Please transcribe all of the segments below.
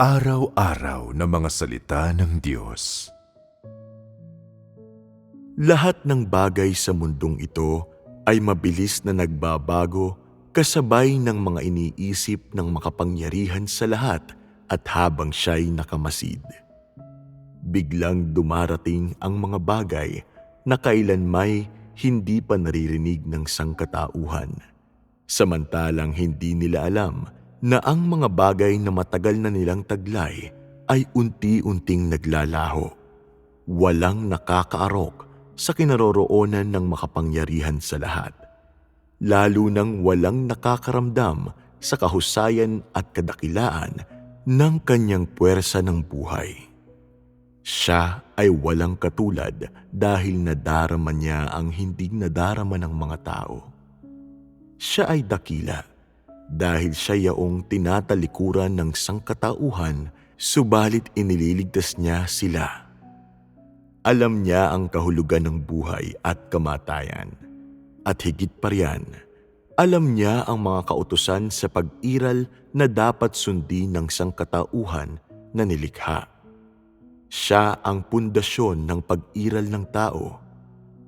Araw-araw na mga salita ng Diyos. Lahat ng bagay sa mundong ito ay mabilis na nagbabago kasabay ng mga iniisip ng makapangyarihan sa lahat at habang siya'y nakamasid. Biglang dumarating ang mga bagay na kailanmay hindi pa naririnig ng sangkatauhan. Samantalang hindi nila alam na ang mga bagay na matagal na nilang taglay ay unti-unting naglalaho. Walang nakakaarok sa kinaroroonan ng makapangyarihan sa lahat. Lalo nang walang nakakaramdam sa kahusayan at kadakilaan ng kanyang puwersa ng buhay. Siya ay walang katulad dahil nadarama niya ang hindi nadarama ng mga tao. Siya ay dakila dahil siya yaong tinatalikuran ng sangkatauhan subalit inililigtas niya sila. Alam niya ang kahulugan ng buhay at kamatayan. At higit pa riyan, alam niya ang mga kautusan sa pag-iral na dapat sundin ng sangkatauhan na nilikha. Siya ang pundasyon ng pag-iral ng tao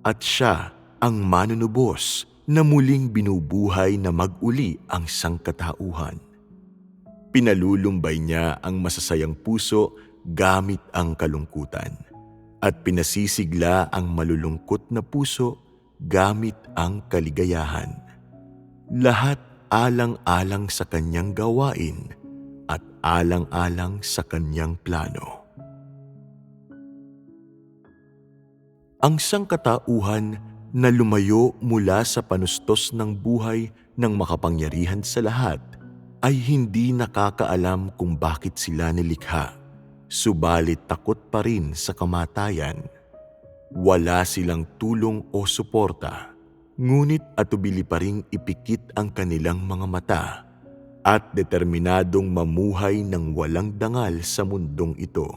at siya ang manunubos na muling binubuhay na mag-uli ang sangkatauhan. Pinalulumbay niya ang masasayang puso gamit ang kalungkutan at pinasisigla ang malulungkot na puso gamit ang kaligayahan. Lahat alang-alang sa kanyang gawain at alang-alang sa kanyang plano. Ang sangkatauhan na lumayo mula sa panustos ng buhay ng makapangyarihan sa lahat ay hindi nakakaalam kung bakit sila nilikha, subalit takot pa rin sa kamatayan. Wala silang tulong o suporta, ngunit atubili pa rin ipikit ang kanilang mga mata at determinadong mamuhay ng walang dangal sa mundong ito.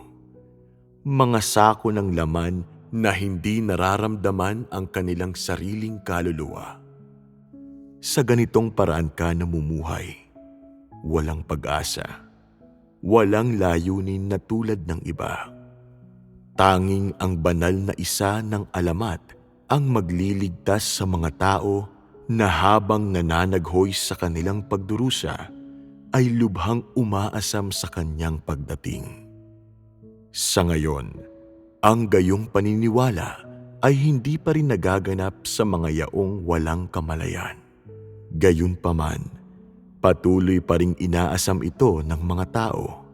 Mga sako ng laman na hindi nararamdaman ang kanilang sariling kaluluwa. Sa ganitong paraan ka namumuhay, walang pag-asa, walang layunin na tulad ng iba. Tanging ang banal na isa ng alamat ang magliligtas sa mga tao na habang nananaghoy sa kanilang pagdurusa ay lubhang umaasam sa kanyang pagdating. Sa ngayon, ang gayong paniniwala ay hindi pa rin nagaganap sa mga yaong walang kamalayan. Gayunpaman, patuloy pa ring inaasam ito ng mga tao.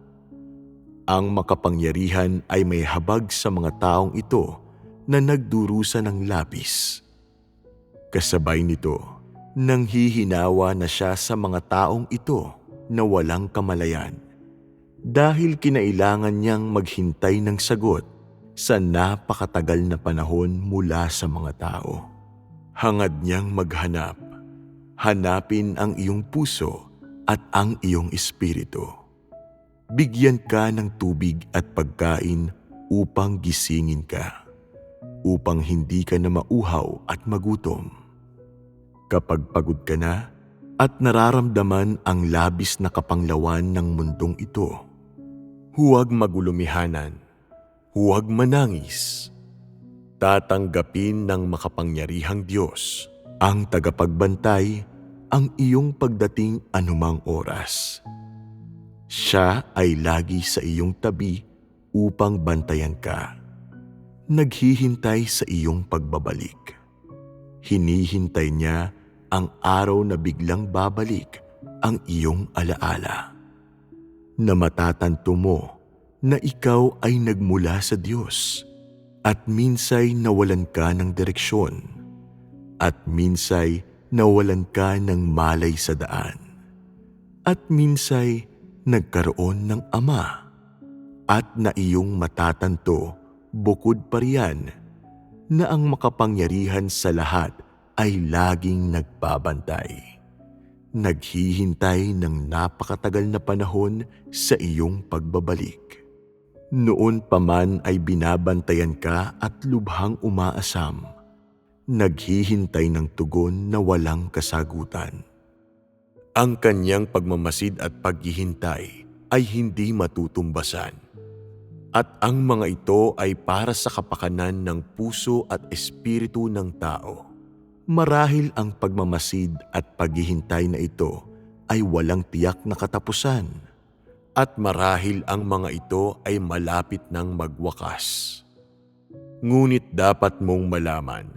Ang makapangyarihan ay may habag sa mga taong ito na nagdurusa ng lapis. Kasabay nito, nang hihinawa na siya sa mga taong ito na walang kamalayan dahil kinailangan niyang maghintay ng sagot sa napakatagal na panahon mula sa mga tao. Hangad niyang maghanap, hanapin ang iyong puso at ang iyong espiritu. Bigyan ka ng tubig at pagkain upang gisingin ka, upang hindi ka na mauhaw at magutom. Kapag pagod ka na at nararamdaman ang labis na kapanglawan ng mundong ito, huwag magulumihanan Huwag manangis. Tatanggapin ng makapangyarihang Diyos ang tagapagbantay ang iyong pagdating anumang oras. Siya ay lagi sa iyong tabi upang bantayan ka. Naghihintay sa iyong pagbabalik. Hinihintay niya ang araw na biglang babalik ang iyong alaala. Na matatanto mo na ikaw ay nagmula sa Diyos at minsay nawalan ka ng direksyon at minsay nawalan ka ng malay sa daan at minsay nagkaroon ng ama at na iyong matatanto bukod pa riyan na ang makapangyarihan sa lahat ay laging nagbabantay. Naghihintay ng napakatagal na panahon sa iyong pagbabalik noon pa man ay binabantayan ka at lubhang umaasam, naghihintay ng tugon na walang kasagutan. Ang kanyang pagmamasid at paghihintay ay hindi matutumbasan. At ang mga ito ay para sa kapakanan ng puso at espiritu ng tao. Marahil ang pagmamasid at paghihintay na ito ay walang tiyak na katapusan. At marahil ang mga ito ay malapit ng magwakas. Ngunit dapat mong malaman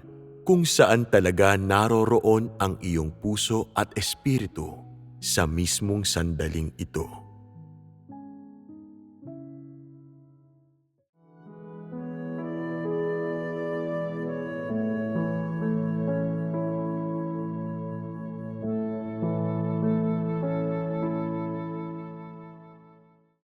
kung saan talaga naroroon ang iyong puso at espiritu sa mismong sandaling ito.